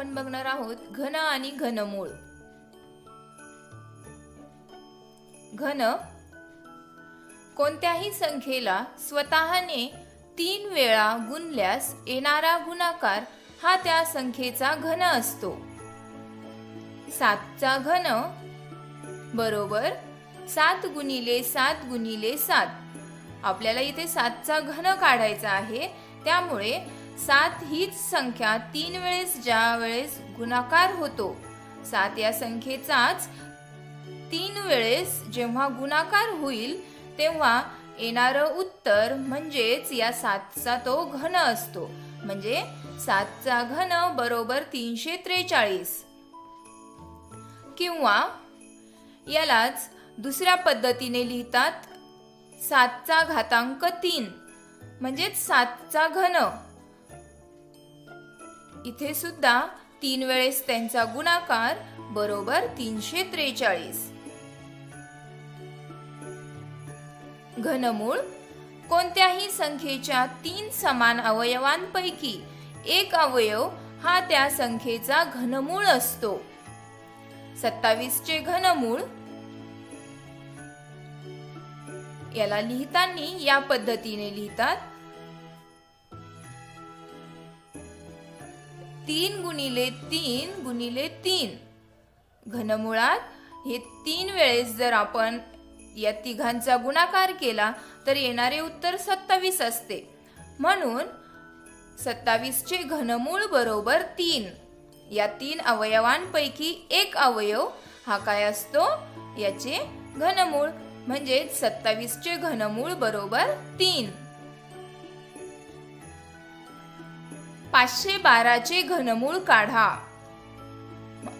आपण बघणार आहोत घन आणि घनमूळ. घन कोणत्याही संख्येला स्वतःने तीन वेळा गुणल्यास येणारा गुणाकार हा त्या संख्येचा घन असतो. सातचा घन बरोबर सात गुणिले सात गुणिले सात. आपल्याला इथे सातचा घन काढायचा आहे त्यामुळे सात हीच संख्या तीन वेळेस ज्या वेळेस गुणाकार होतो सात या संख्येचाच तीन वेळेस जेव्हा गुणाकार होईल तेव्हा येणारं उत्तर म्हणजेच या सातचा तो घन असतो. म्हणजे सातचा घन बरोबर तीनशे त्रेचाळीस. किंवा यालाच दुसऱ्या पद्धतीने लिहितात सातचा घातांक तीन. म्हणजेच सातचा घन. इथे सुद्धा तीन वेळेस त्यांचा गुणाकार बरोबर तीनशे त्रेचाळीस. घनमूळ कोणत्याही संख्येच्या तीन समान अवयवांपैकी एक अवयव हा त्या संख्येचा घनमूळ असतो. सत्तावीसचे घनमूळ. याला लिहिताना या पद्धतीने लिहितात तीन गुणिले तीन गुणिले तीन. घनमुळात हे तीन वेळेस जर आपण या तिघांचा गुणाकार केला तर येणारे उत्तर सत्तावीस असते. म्हणून सत्तावीसचे घनमूळ बरोबर तीन. या तीन अवयवांपैकी एक अवयव हा काय असतो? याचे घनमूळ. म्हणजे सत्तावीसचे घनमूळ बरोबर तीन. पाचशे बाराचे घनमूळ काढा.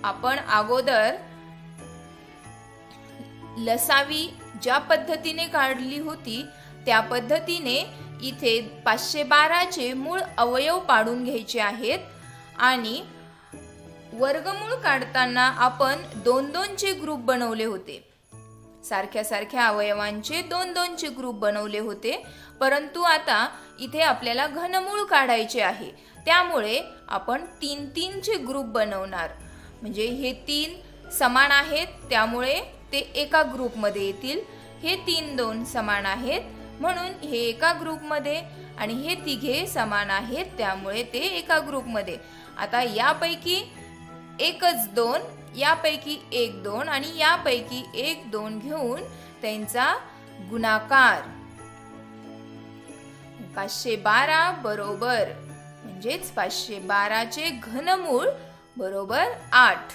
आपण अगोदर लसावी ज्या पद्धतीने काढली होती त्या पद्धतीने इथे पाचशे बाराचे मूळ अवयव पाडून घ्यायचे आहेत आणि वर्गमूळ काढताना आपण दोन दोनचे ग्रुप बनवले होते. सारख्या सारख्या अवयवांचे दोन दोनचे ग्रुप बनवले होते परंतु आता इथे आपल्याला घनमूळ काढायचे आहे. त्यामुळे आपण तीन तीनचे ग्रुप बनवणार. म्हणजे हे तीन समान आहेत त्यामुळे ते एका ग्रुपमध्ये येतील. हे तीन दोन समान आहेत म्हणून हे एका ग्रुपमध्ये आणि हे तिघे समान आहेत त्यामुळे ते एका ग्रुपमध्ये आता यापैकी एकच दोन यापैकी एक दोन आणि यापैकी एक दोन घेऊन त्यांचा गुणाकार. पाचशे बारा बरोबर. म्हणजेच पाचशे बाराचे घनमूळ बरोबर आठ.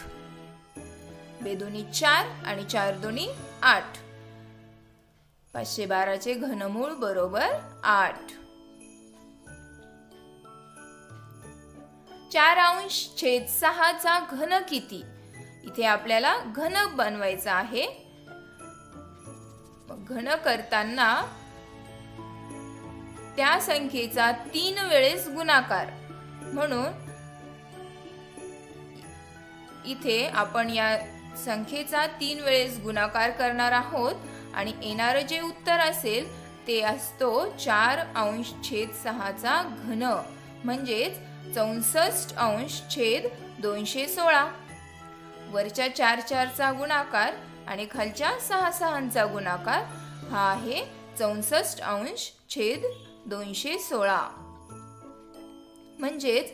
बेदोनी चार आणि चार दोन्ही आठ. पाचशे बाराचे घनमूळ बरोबर आठ. चार अंश छेद सहाचा घन किती? इथे आपल्याला घन बनवायचा आहे. घन करताना त्या संख्येचा तीन वेळेस गुणाकार. म्हणून इथे आपण या संख्येचा तीन वेळेस गुणाकार करणार आहोत आणि येणारं जे उत्तर असेल ते असतो चार अंश छेद सहाचा घन. म्हणजेच चौसष्ट अंश छेद दोनशे सोळा. वरच्या चार चारचा गुणाकार आणि खालच्या सहा सहांचा गुणाकार हा आहे चौसष्ट अंश छेद दोनशे सोळा. म्हणजेच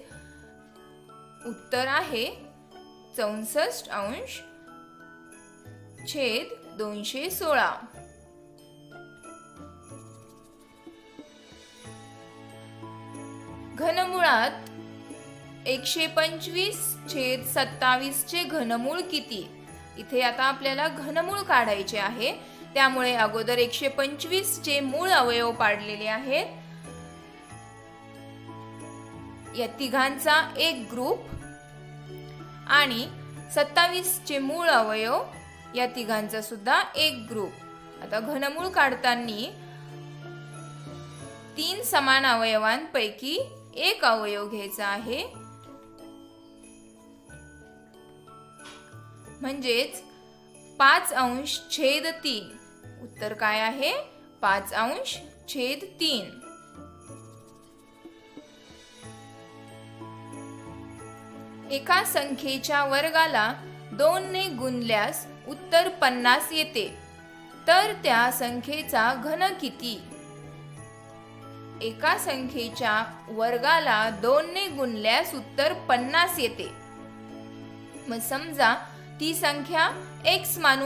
उत्तर आहे चौसष्ट अंश छेद दोनशे सोळा. घनमुळात एकशे पंचवीस छेद सत्तावीस चे घनमूळ किती? इथे आता आपल्याला घनमूळ काढायचे आहे. त्यामुळे अगोदर एकशे पंचवीस चे मूळ अवयव पाडलेले आहेत. या तिघांचा एक ग्रुप आणि सत्तावीसचे मूळ अवयव या तिघांचा सुद्धा एक ग्रुप. आता घनमूळ काढताना तीन समान अवयवांपैकी एक अवयव घ्यायचा आहे. म्हणजेच पाच अंश छेद तीन. उत्तर काय आहे? पाच अंश छेद तीन. एका संख्येच्या वर्गाला दोनने गुणल्यास उत्तर पन्नास येते. तर त्या संख्येचा घन किती? एका संख्येच्या वर्गाला दोनने गुणल्यास उत्तर पन्नास येते. मग समजा ती संख्या एक्स मानू.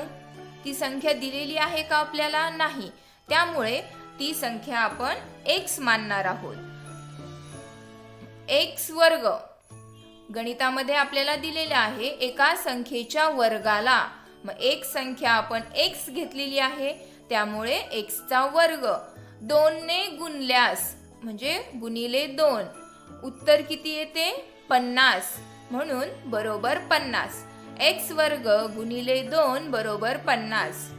ती संख्या दिलेली आहे का आपल्याला? नाही. त्यामुळे ती संख्या आपण एक्स मानणार आहोत. एक्स वर्ग. गणितामध्ये आपल्याला दिलेलं आहे एका संख्येच्या वर्गाला. मग एक संख्या आपण एक्स घेतलेली आहे त्यामुळे एक्सचा वर्ग. दोनने गुणल्यास म्हणजे गुणिले दोन. उत्तर किती येते? पन्नास. म्हणून बरोबर पन्नास. एक्स वर्ग गुणिले दोन बरोबर पन्नास.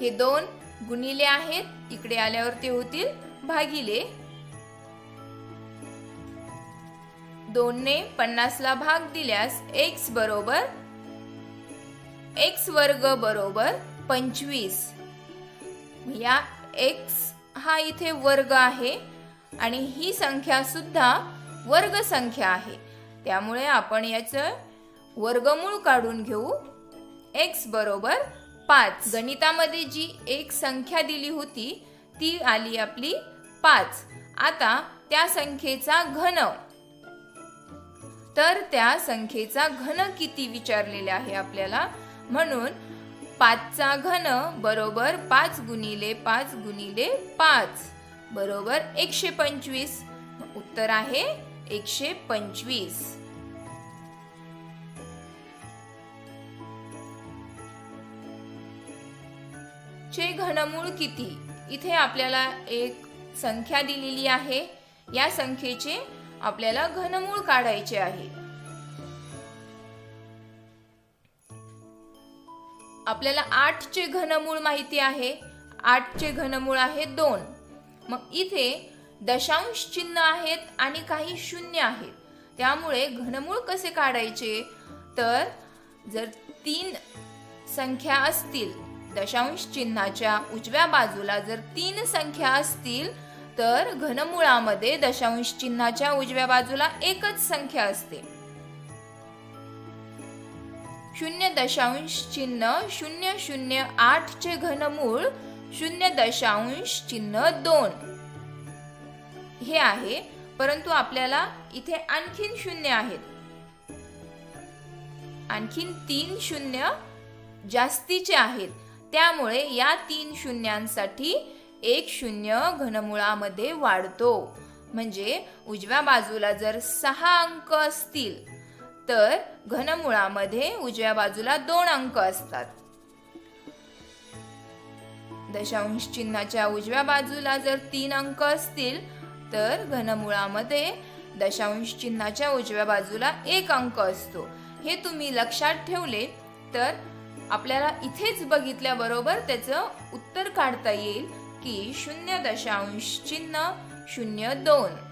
हे दोन गुणिले आहेत इकडे आल्यावर ते होतील भागिले दोनने पन्नासला भाग दिल्यास एक्स बरोबर एक्स वर्ग बरोबर पंचवीस. या एक्स हा इथे वर्ग आहे आणि ही संख्या सुद्धा वर्ग संख्या आहे. त्यामुळे आपण याचं वर्गमूळ काढून घेऊ. एक्स बरोबर पाच. गणितामध्ये जी एक संख्या दिली होती ती आली आपली पाच. आता त्या संख्येचा घन. तर त्या संख्येचा घन किती विचारलेले आहे आपल्याला? म्हणून पाचचा घन बरोबर पाच गुणिले पाच गुणिले पाच बरोबर एकशे पंचवीस. उत्तर आहे एकशे पंचवीस. चे घनमूळ किती? इथे आपल्याला एक संख्या दिलेली आहे. या संख्येचे आपल्याला घनमूळ काढायचे आहे. आपल्याला आठचे घनमूळ माहिती आहे. आठचे घनमूळ आहे दोन. मग इथे दशांश चिन्ह आहेत आणि काही शून्य आहेत. त्यामुळे घनमूळ कसे काढायचे? तर जर तीन संख्या असतील दशांश चिन्हाच्या उजव्या बाजूला जर तीन संख्या असतील तर घनमुळामध्ये दशांश चिन्हाच्या उजव्या बाजूला एकच संख्या असते. शून्य दशांश चिन्ह शून्य शून्य आठ चे घनमूळ शून्य दशांश चिन्ह दोन. हे आहे परंतु आपल्याला इथे आणखीन शून्य आहेत. आणखीन तीन शून्य जास्तीचे आहेत. त्यामुळे या तीन शून्यांसाठी एक शून्य घनमुळामध्ये वाढतो. म्हणजे उजव्या बाजूला जर सहा अंक असतील तर घनमुळामध्ये उजव्या बाजूला दोन अंक असतात. दशांश चिन्हाच्या उजव्या बाजूला जर तीन अंक असतील तर घनमुळामध्ये दशांश चिन्हाच्या उजव्या बाजूला एक अंक असतो. हे तुम्ही लक्षात ठेवले तर आपल्याला इथेच बघितल्याबरोबर त्याचं उत्तर काढता येईल. की शून्य दशांश चिन्ह शून्य दोन.